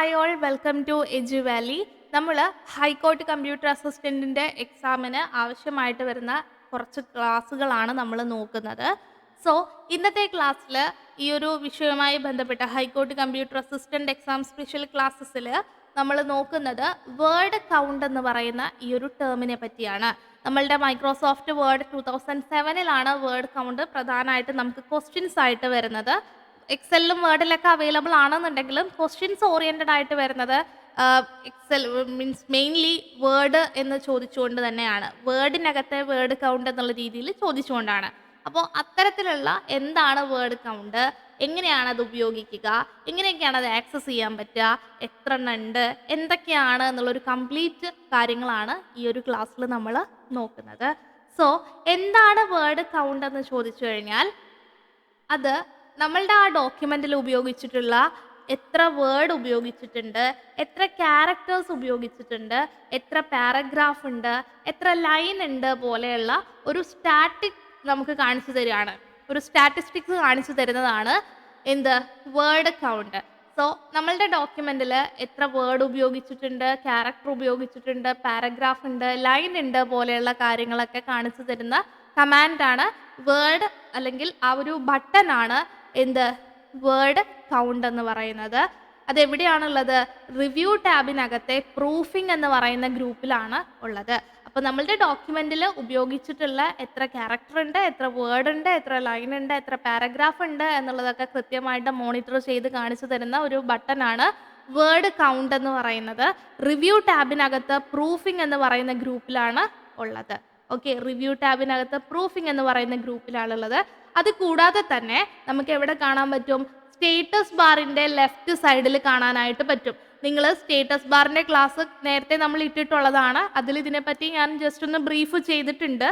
Hi all welcome to Edu Valley നമ്മൾ high court computer അസിസ്റ്റന്റിന്റെ എക്സാമിന് ആവശ്യമായിട്ട് വരുന്ന കുറച്ച് ക്ലാസ്സുകളാണ് നമ്മൾ നോക്കുന്നത്. സോ ഇന്നത്തെ ക്ലാസ്സിൽ ഈ ഒരു വിഷയവുമായി ബന്ധപ്പെട്ട high court computer assistant exam special ക്ലാസ്സസിൽ നമ്മൾ നോക്കുന്നത് വേർഡ് കൗണ്ട് എന്ന് പറയുന്ന ഈ ഒരു ടേമിനെ പറ്റിയാണ്. നമ്മളുടെ മൈക്രോസോഫ്റ്റ് വേർഡ് ടു തൗസൻഡ് സെവനിലാണ് വേർഡ് കൗണ്ട് പ്രധാനമായിട്ട് നമുക്ക് ക്വസ്റ്റ്യൻസ് ആയിട്ട് വരുന്നത്. എക്സലിലും വേർഡിലൊക്കെ അവൈലബിൾ ആണെന്നുണ്ടെങ്കിലും ക്വസ്റ്റ്യൻസ് ഓറിയന്റഡ് ആയിട്ട് വരുന്നത് എക്സൽ മീൻസ് മെയിൻലി വേർഡ് എന്ന് ചോദിച്ചുകൊണ്ട് തന്നെയാണ്. വേർഡിനകത്തെ വേർഡ് കൗണ്ട് എന്നുള്ള രീതിയിൽ ചോദിച്ചുകൊണ്ടാണ്. അപ്പോൾ അത്തരത്തിലുള്ള എന്താണ് വേർഡ് കൗണ്ട് എങ്ങനെയാണ് അത് ഉപയോഗിക്കുക? എങ്ങനെയൊക്കെയാണ് അത് ആക്സസ് ചെയ്യാൻ പറ്റുക? എത്ര ഉണ്ട് എന്തൊക്കെയാണ് എന്നുള്ളൊരു കംപ്ലീറ്റ് കാര്യങ്ങളാണ് ഈ ഒരു ക്ലാസ്സിൽ നമ്മൾ നോക്കുന്നത്. സോ എന്താണ് വേർഡ് കൗണ്ട് എന്ന് ചോദിച്ചു കഴിഞ്ഞാൽ അത് നമ്മളുടെ ആ ഡോക്യുമെന്റിൽ ഉപയോഗിച്ചിട്ടുള്ള എത്ര വേർഡ് ഉപയോഗിച്ചിട്ടുണ്ട് എത്ര ക്യാരക്ടേഴ്സ് ഉപയോഗിച്ചിട്ടുണ്ട് എത്ര പാരഗ്രാഫ് ഉണ്ട് എത്ര ലൈൻ ഉണ്ട് പോലെയുള്ള ഒരു സ്റ്റാറ്റിക് നമുക്ക് കാണിച്ചു തരികയാണ്. ഒരു സ്റ്റാറ്റിസ്റ്റിക്സ് കാണിച്ചു തരുന്നതാണ് എന്ത് വേർഡ് കൗണ്ട് സോ നമ്മളുടെ ഡോക്യുമെന്റിൽ എത്ര വേർഡ് ഉപയോഗിച്ചിട്ടുണ്ട് ക്യാരക്ടർ ഉപയോഗിച്ചിട്ടുണ്ട് പാരഗ്രാഫ് ഉണ്ട് ലൈൻ ഉണ്ട് പോലെയുള്ള കാര്യങ്ങളൊക്കെ കാണിച്ചു തരുന്ന കമാൻഡാണ് വേർഡ് അല്ലെങ്കിൽ ആ ഒരു ബട്ടനാണ് എന്ത്? വേർഡ് കൗണ്ട് എന്ന് പറയുന്നത്. അതെവിടെയാണുള്ളത്? റിവ്യൂ ടാബിനകത്തെ പ്രൂഫിംഗ് എന്ന് പറയുന്ന ഗ്രൂപ്പിലാണ് ഉള്ളത്. അപ്പോൾ നമ്മളുടെ ഡോക്യുമെന്റിൽ ഉപയോഗിച്ചിട്ടുള്ള എത്ര ക്യാരക്ടർ ഉണ്ട് എത്ര വേർഡ് ഉണ്ട് എത്ര ലൈൻ ഉണ്ട് എത്ര പാരഗ്രാഫ് ഉണ്ട് എന്നുള്ളതൊക്കെ കൃത്യമായിട്ട് മോണിറ്റർ ചെയ്ത് കാണിച്ചു തരുന്ന ഒരു ബട്ടനാണ് വേർഡ് കൗണ്ട് എന്ന് പറയുന്നത്. റിവ്യൂ ടാബിനകത്ത് പ്രൂഫിംഗ് എന്ന് പറയുന്ന ഗ്രൂപ്പിലാണ് ഉള്ളത്. ഓക്കെ റിവ്യൂ ടാബിനകത്ത് പ്രൂഫിംഗ് എന്ന് പറയുന്ന ഗ്രൂപ്പിലാണുള്ളത്. അത് കൂടാതെ തന്നെ നമുക്ക് എവിടെ കാണാൻ പറ്റും? സ്റ്റേറ്റസ് ബാറിന്റെ ലെഫ്റ്റ് സൈഡിൽ കാണാനായിട്ട് പറ്റും. നിങ്ങൾ സ്റ്റേറ്റസ് ബാറിന്റെ ക്ലാസ് നേരത്തെ നമ്മൾ ഇട്ടിട്ടുള്ളതാണ്. അതിൽ ഇതിനെപ്പറ്റി ഞാൻ ജസ്റ്റ് ഒന്ന് ബ്രീഫ് ചെയ്തിട്ടുണ്ട്.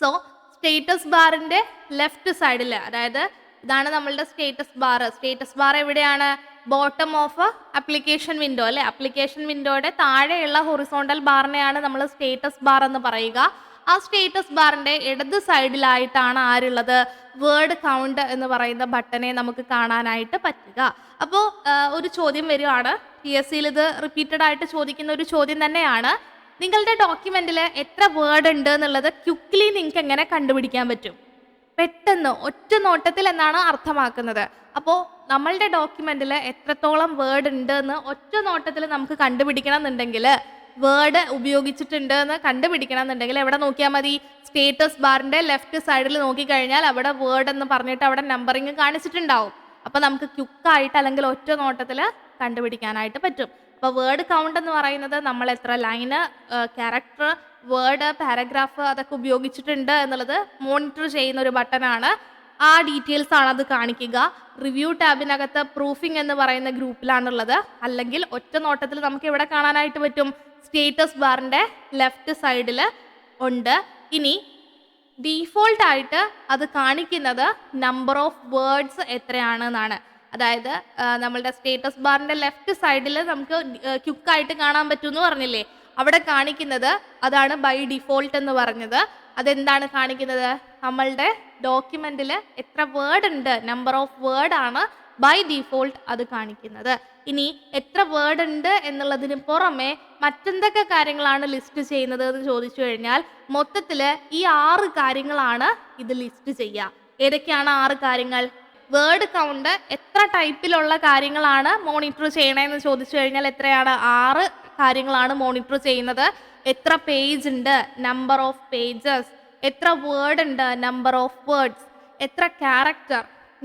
സോ സ്റ്റേറ്റസ് ബാറിന്റെ ലെഫ്റ്റ് സൈഡിൽ അതായത് ഇതാണ് നമ്മളുടെ സ്റ്റേറ്റസ് ബാർ സ്റ്റേറ്റസ് ബാർ എവിടെയാണ്? ബോട്ടം ഓഫ് അപ്ലിക്കേഷൻ വിൻഡോ അല്ലെ? അപ്ലിക്കേഷൻ വിൻഡോയുടെ താഴെയുള്ള ഹൊറിസോണ്ടൽ ബാറിനെയാണ് നമ്മൾ സ്റ്റേറ്റസ് ബാർ എന്ന് പറയുക. ആ സ്റ്റേറ്റസ് ബാറിന്റെ ഇടത് സൈഡിലായിട്ടാണ് ആരുള്ളത്? വേർഡ് കൗണ്ട് എന്ന് പറയുന്ന ബട്ടനെ നമുക്ക് കാണാനായിട്ട് പറ്റുക. അപ്പോൾ ഒരു ചോദ്യം വരികയാണ്. പി എസ് സിയിൽ ഇത് റിപ്പീറ്റഡ് ആയിട്ട് ചോദിക്കുന്ന ഒരു ചോദ്യം തന്നെയാണ്. നിങ്ങളുടെ ഡോക്യുമെന്റിൽ എത്ര വേർഡ് ഉണ്ട് എന്നുള്ളത് ക്വിക്ക്ലി നിങ്ങൾക്ക് എങ്ങനെ കണ്ടുപിടിക്കാൻ പറ്റും? പെട്ടെന്ന് ഒറ്റ നോട്ടത്തിൽ എന്നാണ് അർത്ഥമാക്കുന്നത്. അപ്പോൾ നമ്മളുടെ ഡോക്യുമെന്റിൽ എത്രത്തോളം വേർഡ് ഉണ്ട് എന്ന് ഒറ്റ നോട്ടത്തിൽ നമുക്ക് കണ്ടുപിടിക്കണം എന്നുണ്ടെങ്കിൽ വേർഡ് ഉപയോഗിച്ചിട്ടുണ്ട് എന്ന് കണ്ടുപിടിക്കണം എന്നുണ്ടെങ്കിൽ എവിടെ നോക്കിയാൽ മതി സ്റ്റേറ്റസ് ബാറിന്റെ ലെഫ്റ്റ് സൈഡിൽ നോക്കിക്കഴിഞ്ഞാൽ അവിടെ വേർഡ് എന്ന് പറഞ്ഞിട്ട് അവിടെ നമ്പറിങ് കാണിച്ചിട്ടുണ്ടാവും. അപ്പോൾ നമുക്ക് ക്യുക്കായിട്ട് അല്ലെങ്കിൽ ഒറ്റ നോട്ടത്തിൽ കണ്ടുപിടിക്കാനായിട്ട് പറ്റും. അപ്പോൾ വേർഡ് കൗണ്ട് എന്ന് പറയുന്നത് നമ്മൾ എത്ര ലൈന് ക്യാരക്ടർ വേർഡ് പാരഗ്രാഫ് അതൊക്കെ ഉപയോഗിച്ചിട്ടുണ്ട് എന്നുള്ളത് മോണിറ്റർ ചെയ്യുന്ന ഒരു ബട്ടനാണ് ആ ഡീറ്റെയിൽസ് ആണ് അത് കാണിക്കുക. റിവ്യൂ ടാബിനകത്ത് പ്രൂഫിംഗ് എന്ന് പറയുന്ന ഗ്രൂപ്പിലാണുള്ളത്. അല്ലെങ്കിൽ ഒറ്റ നോട്ടത്തിൽ നമുക്ക് ഇവിടെ കാണാനായിട്ട് പറ്റും. സ്റ്റേറ്റസ് ബാറിന്റെ ലെഫ്റ്റ് സൈഡിൽ ഉണ്ട്. ഇനി ഡീഫോൾട്ട് ആയിട്ട് അത് കാണിക്കുന്നത് നമ്പർ ഓഫ് വേർഡ്സ് എത്രയാണെന്നാണ്. അതായത് ആ, നമ്മളുടെ സ്റ്റേറ്റസ് ബാറിന്റെ ലെഫ്റ്റ് സൈഡിൽ നമുക്ക് ക്യുക്കായിട്ട് കാണാൻ പറ്റുമെന്ന് പറഞ്ഞില്ലേ? അവിടെ കാണിക്കുന്നത് അതാണ് ബൈ ഡിഫോൾട്ട് എന്ന് പറഞ്ഞത്. അതെന്താണ് കാണിക്കുന്നത്? നമ്മളുടെ ഡോക്യുമെന്റിൽ എത്ര വേർഡ് ഉണ്ട്? നമ്പർ ഓഫ് വേർഡ് ആണ് ബൈ ഡിഫോൾട്ട് അത് കാണിക്കുന്നത്. ഇനി എത്ര വേർഡ് ഉണ്ട് എന്നുള്ളതിന് പുറമെ മറ്റെന്തൊക്കെ കാര്യങ്ങളാണ് ലിസ്റ്റ് ചെയ്യുന്നത് എന്ന് ചോദിച്ചു കഴിഞ്ഞാൽ മൊത്തത്തിൽ ഈ ആറ് കാര്യങ്ങളാണ് ഇത് ലിസ്റ്റ് ചെയ്യുക. ഏതൊക്കെയാണ് ആറ് കാര്യങ്ങൾ? വേർഡ് കൗണ്ട് എത്ര ടൈപ്പിലുള്ള കാര്യങ്ങളാണ് മോണിറ്റർ ചെയ്യണമെന്ന് ചോദിച്ചു കഴിഞ്ഞാൽ എത്രയാണ്? ആറ് കാര്യങ്ങളാണ് മോണിറ്റർ ചെയ്യുന്നത്. എത്ര പേജ് ഉണ്ട്? നമ്പർ ഓഫ് പേജസ് എത്ര വേർഡ് ഉണ്ട്? നമ്പർ ഓഫ് വേർഡ്സ് എത്ര ക്യാരക്ടർ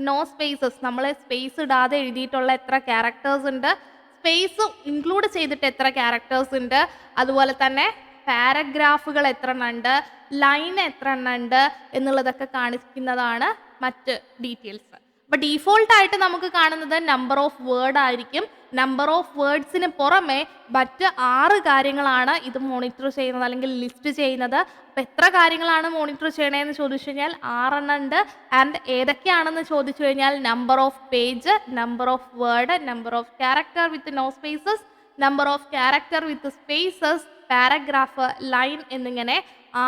നോ സ്പേസസ് നമ്മൾ സ്പേസ് ഇടാതെ എഴുതിയിട്ടുള്ള എത്ര ക്യാരക്ടേഴ്സ് ഉണ്ട്? സ്പേസ് ഇൻക്ലൂഡ് ചെയ്തിട്ട് എത്ര ക്യാരക്ടേഴ്സ് ഉണ്ട്? അതുപോലെ തന്നെ പാരഗ്രാഫുകൾ എത്ര ഉണ്ട്? ലൈൻ എത്ര ഉണ്ട്? എന്നുള്ളതൊക്കെ കാണിക്കുന്നതാണ് മറ്റ് ഡീറ്റെയിൽസ് അപ്പോൾ ഡീഫോൾട്ട് ആയിട്ട് നമുക്ക് കാണുന്നത് നമ്പർ ഓഫ് വേർഡ് ആയിരിക്കും. നമ്പർ ഓഫ് വേർഡ്സിന് പുറമെ മറ്റ് ആറ് കാര്യങ്ങളാണ് ഇത് മോണിറ്റർ ചെയ്യുന്നത് അല്ലെങ്കിൽ ലിസ്റ്റ് ചെയ്യുന്നത്. അപ്പോൾ എത്ര കാര്യങ്ങളാണ് മോണിറ്റർ ചെയ്യണതെന്ന് ചോദിച്ചു കഴിഞ്ഞാൽ ആറെണ്ണം ഉണ്ട്. ആൻഡ് ഏതൊക്കെയാണെന്ന് ചോദിച്ചു കഴിഞ്ഞാൽ number of page number of word number of character with no spaces number of character with spaces paragraph line എന്നിങ്ങനെ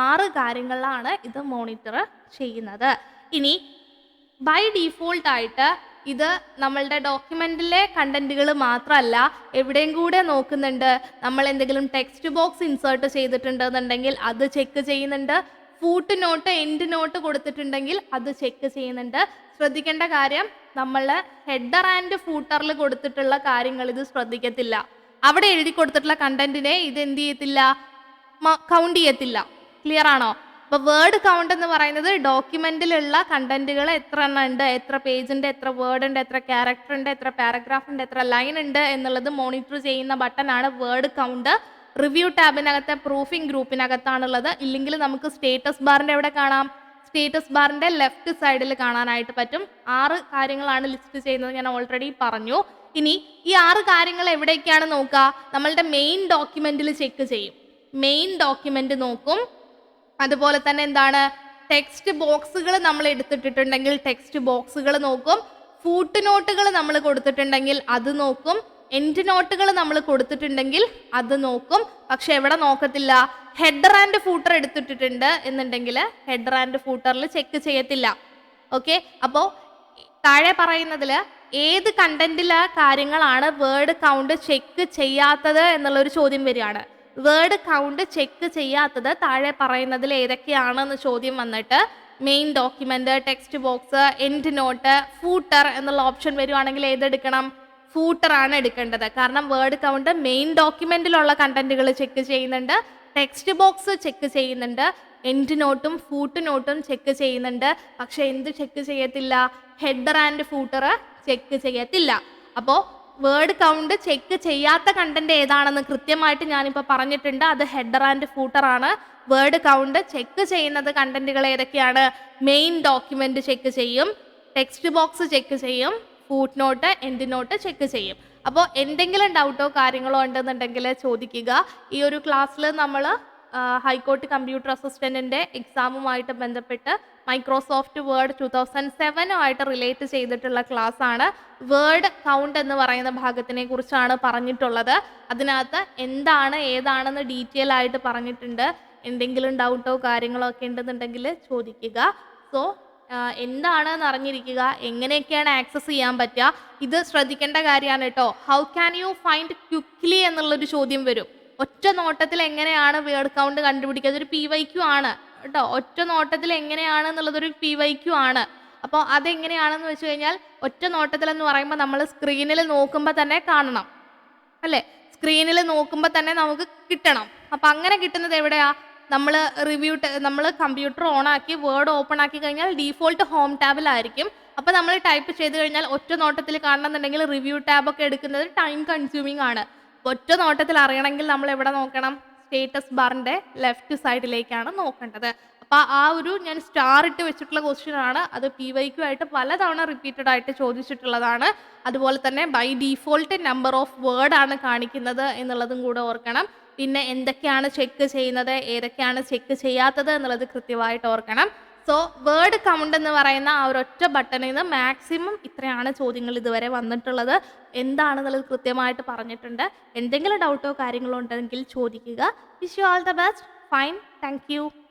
ആറ് കാര്യങ്ങളിലാണ് ഇത് മോണിറ്റർ ചെയ്യുന്നത്. ഇനി ബൈ ഡീഫോൾട്ട് ആയിട്ട് ഇത് നമ്മളുടെ ഡോക്യുമെന്റിലെ കണ്ടന്റുകൾ മാത്രമല്ല എവിടെയും കൂടെ നോക്കുന്നുണ്ട്. നമ്മൾ എന്തെങ്കിലും ടെക്സ്റ്റ് ബോക്സ് ഇൻസേർട്ട് ചെയ്തിട്ടുണ്ടെന്നുണ്ടെങ്കിൽ അത് ചെക്ക് ചെയ്യുന്നുണ്ട്. ഫൂട്ട് നോട്ട് എൻഡ് നോട്ട് കൊടുത്തിട്ടുണ്ടെങ്കിൽ അത് ചെക്ക് ചെയ്യുന്നുണ്ട്. ശ്രദ്ധിക്കേണ്ട കാര്യം നമ്മൾ ഹെഡർ ആൻഡ് ഫൂട്ടറിൽ കൊടുത്തിട്ടുള്ള കാര്യങ്ങൾ ഇത് ശ്രദ്ധിക്കത്തില്ല. അവിടെ എഴുതി കൊടുത്തിട്ടുള്ള കണ്ടന്റിനെ ഇത് എന്ത് ചെയ്യത്തില്ല? കൗണ്ട് ചെയ്യത്തില്ല. ക്ലിയർ ആണോ? അപ്പൊ വേർഡ് കൗണ്ട് എന്ന് പറയുന്നത് ഡോക്യുമെന്റിലുള്ള കണ്ടന്റുകൾ എത്ര എണ്ണം ഉണ്ട് എത്ര പേജ് ഉണ്ട് എത്ര വേർഡ് ഉണ്ട് എത്ര ക്യാരക്ടർ ഉണ്ട് എത്ര പാരഗ്രാഫ് ഉണ്ട് എത്ര ലൈൻ ഉണ്ട് എന്നുള്ളത് മോണിറ്റർ ചെയ്യുന്ന ബട്ടണാണ് വേർഡ് കൗണ്ട് റിവ്യൂ ടാബിനകത്തെ പ്രൂഫിംഗ് ഗ്രൂപ്പിനകത്താണുള്ളത് ഇല്ലെങ്കിൽ നമുക്ക് സ്റ്റേറ്റസ് ബാറിന്റെ എവിടെ കാണാം? സ്റ്റേറ്റസ് ബാറിന്റെ ലെഫ്റ്റ് സൈഡിൽ കാണാനായിട്ട് പറ്റും. ആറ് കാര്യങ്ങളാണ് ലിസ്റ്റ് ചെയ്യുന്നത് ഞാൻ ഓൾറെഡി പറഞ്ഞു. ഇനി ഈ ആറ് കാര്യങ്ങൾ എവിടേക്കാണ് നോക്കുക? നമ്മളുടെ മെയിൻ ഡോക്യുമെന്റിൽ ചെക്ക് ചെയ്യും. മെയിൻ ഡോക്യുമെന്റ് നോക്കും. അതുപോലെ തന്നെ എന്താണ്? ടെക്സ്റ്റ് ബോക്സുകൾ നമ്മൾ എടുത്തിട്ടുണ്ടെങ്കിൽ ടെക്സ്റ്റ് ബോക്സുകൾ നോക്കും. ഫൂട്ട് നോട്ടുകൾ നമ്മൾ കൊടുത്തിട്ടുണ്ടെങ്കിൽ അത് നോക്കും. എൻഡ് നോട്ടുകൾ നമ്മൾ കൊടുത്തിട്ടുണ്ടെങ്കിൽ അത് നോക്കും. പക്ഷെ എവിടെ നോക്കത്തില്ല? ഹെഡർ ആൻഡ് ഫൂട്ടർ എടുത്തിട്ടിട്ടുണ്ട് എന്നുണ്ടെങ്കിൽ ഹെഡർ ആൻഡ് ഫൂട്ടറിൽ ചെക്ക് ചെയ്യത്തില്ല. ഓക്കെ അപ്പോൾ താഴെ പറയുന്നതിൽ ഏത് കണ്ടന്റിലെ കാര്യങ്ങളാണ് വേർഡ് കൗണ്ട് ചെക്ക് ചെയ്യാത്തത് എന്നുള്ളൊരു ചോദ്യം വരികയാണ്. വേർഡ് കൗണ്ട് ചെക്ക് ചെയ്യാത്തത് താഴെ പറയുന്നതിൽ ഏതൊക്കെയാണെന്ന് ചോദ്യം വന്നിട്ട് main document text box end note footer എന്നുള്ള ഓപ്ഷൻ വരുവാണെങ്കിൽ ഏതെടുക്കണം? ഫൂട്ടർ ആണ് എടുക്കേണ്ടത്. കാരണം വേർഡ് കൗണ്ട് മെയിൻ ഡോക്യുമെന്റിലുള്ള കണ്ടന്റുകൾ ചെക്ക് ചെയ്യുന്നുണ്ട്. ടെക്സ്റ്റ് ബോക്സ് ചെക്ക് ചെയ്യുന്നുണ്ട്. എൻഡ് നോട്ടും ഫൂട്ട് നോട്ടും ചെക്ക് ചെയ്യുന്നുണ്ട്. പക്ഷെ എന്ത് ചെക്ക് ചെയ്യത്തില്ല? ഹെഡർ ആൻഡ് ഫൂട്ടർ ചെക്ക് ചെയ്യത്തില്ല. അപ്പോൾ വേർഡ് കൗണ്ട് ചെക്ക് ചെയ്യാത്ത കണ്ടന്റ് ഏതാണെന്ന് കൃത്യമായിട്ട് ഞാനിപ്പോൾ പറഞ്ഞിട്ടുണ്ട്. അത് ഹെഡർ ആൻഡ് ഫൂട്ടർ ആണ്. വേർഡ് കൗണ്ട് ചെക്ക് ചെയ്യുന്നത് കണ്ടന്റുകൾ ഏതൊക്കെയാണ്? മെയിൻ ഡോക്യുമെന്റ് ചെക്ക് ചെയ്യും. ടെക്സ്റ്റ് ബോക്സ് ചെക്ക് ചെയ്യും. Foot note end note check ചെയ്യും. അപ്പോൾ എന്തെങ്കിലും ഡൗട്ടോ കാര്യങ്ങളോ ഉണ്ടെന്നുണ്ടെങ്കിൽ ചോദിക്കുക. ഈ ഒരു ക്ലാസ്സിൽ നമ്മൾ ഹൈക്കോർട്ട് കമ്പ്യൂട്ടർ അസിസ്റ്റന്റിന്റെ എക്സാമുമായിട്ട് ബന്ധപ്പെട്ട് മൈക്രോസോഫ്റ്റ് വേർഡ് ടു തൗസൻഡ് സെവനുമായിട്ട് റിലേറ്റ് ചെയ്തിട്ടുള്ള ക്ലാസ് ആണ് വേർഡ് കൗണ്ട് എന്ന് പറയുന്ന ഭാഗത്തിനെ കുറിച്ചാണ് പറഞ്ഞിട്ടുള്ളത്. അതിനകത്ത് എന്താണ് ഏതാണെന്ന് ഡീറ്റെയിൽ ആയിട്ട് പറഞ്ഞിട്ടുണ്ട്. എന്തെങ്കിലും ഡൗട്ടോ കാര്യങ്ങളോ ഒക്കെ ഉണ്ടെന്നുണ്ടെങ്കിൽ ചോദിക്കുക. സോ എന്താണെന്ന് അറിഞ്ഞിരിക്കുക. എങ്ങനെയൊക്കെയാണ് ആക്സസ് ചെയ്യാൻ പറ്റുക? ഇത് ശ്രദ്ധിക്കേണ്ട കാര്യമാണ് കേട്ടോ. How can you find quickly എന്നുള്ളൊരു ചോദ്യം വരും. ഒറ്റ നോട്ടത്തിൽ എങ്ങനെയാണ് വേർഡ് കൗണ്ട് കണ്ടുപിടിക്കുക? അതൊരു പി വൈ ക്യു ആണ്. കേട്ടോ ഒറ്റ നോട്ടത്തിൽ എങ്ങനെയാണ് എന്നുള്ളതൊരു പി വൈ ക്യു ആണ്. അപ്പോൾ അതെങ്ങനെയാണെന്ന് വെച്ച് കഴിഞ്ഞാൽ ഒറ്റ നോട്ടത്തിൽ എന്ന് പറയുമ്പോൾ നമ്മൾ സ്ക്രീനിൽ നോക്കുമ്പോൾ തന്നെ കാണണം അല്ലേ? സ്ക്രീനിൽ നോക്കുമ്പോൾ തന്നെ നമുക്ക് കിട്ടണം. അപ്പം അങ്ങനെ കിട്ടുന്നത് എവിടെയാ? നമ്മൾ റിവ്യൂ നമ്മൾ കമ്പ്യൂട്ടർ ഓൺ ആക്കി വേർഡ് ഓപ്പൺ ആക്കി കഴിഞ്ഞാൽ ഡീഫോൾട്ട് ഹോം ടാബിലായിരിക്കും അപ്പോൾ നമ്മൾ ടൈപ്പ് ചെയ്ത് കഴിഞ്ഞാൽ ഒറ്റ നോട്ടത്തിൽ കാണണമെന്നുണ്ടെങ്കിൽ റിവ്യൂ ടാബൊക്കെ എടുക്കുന്നത് ടൈം കൺസ്യൂമിംഗ് ആണ്. ഒറ്റ നോട്ടത്തിൽ അറിയണമെങ്കിൽ നമ്മൾ എവിടെ നോക്കണം? സ്റ്റേറ്റസ് ബാറിന്റെ ലെഫ്റ്റ് സൈഡിലേക്കാണ് നോക്കേണ്ടത്. അപ്പോൾ ആ ഒരു ഞാൻ സ്റ്റാർ ഇട്ട് വെച്ചിട്ടുള്ള ക്വസ്റ്റ്യൻ ആണ്. അത് പി വൈക്കു ആയിട്ട് പലതവണ റിപ്പീറ്റഡ് ആയിട്ട് ചോദിച്ചിട്ടുള്ളതാണ്. അതുപോലെ തന്നെ by default number of word ആണ് കാണിക്കുന്നത് എന്നുള്ളതും കൂടെ ഓർക്കണം. പിന്നെ എന്തൊക്കെയാണ് ചെക്ക് ചെയ്യുന്നത്? ഏതൊക്കെയാണ് ചെക്ക് ചെയ്യാത്തത് എന്നുള്ളത് കൃത്യമായിട്ട് ഓർക്കണം. സോ വേർഡ് കൗണ്ട് എന്ന് പറയുന്ന ആ ഒരു ഒറ്റ ബട്ടണിൽ നിന്ന് മാക്സിമം ഇത്രയാണ് ചോദ്യങ്ങൾ ഇതുവരെ വന്നിട്ടുള്ളത്. എന്താണെന്നുള്ളത് കൃത്യമായിട്ട് പറഞ്ഞിട്ടുണ്ട്. എന്തെങ്കിലും ഡൗട്ടോ കാര്യങ്ങളോ ഉണ്ടെങ്കിൽ ചോദിക്കുക. Wish you all the best fine thank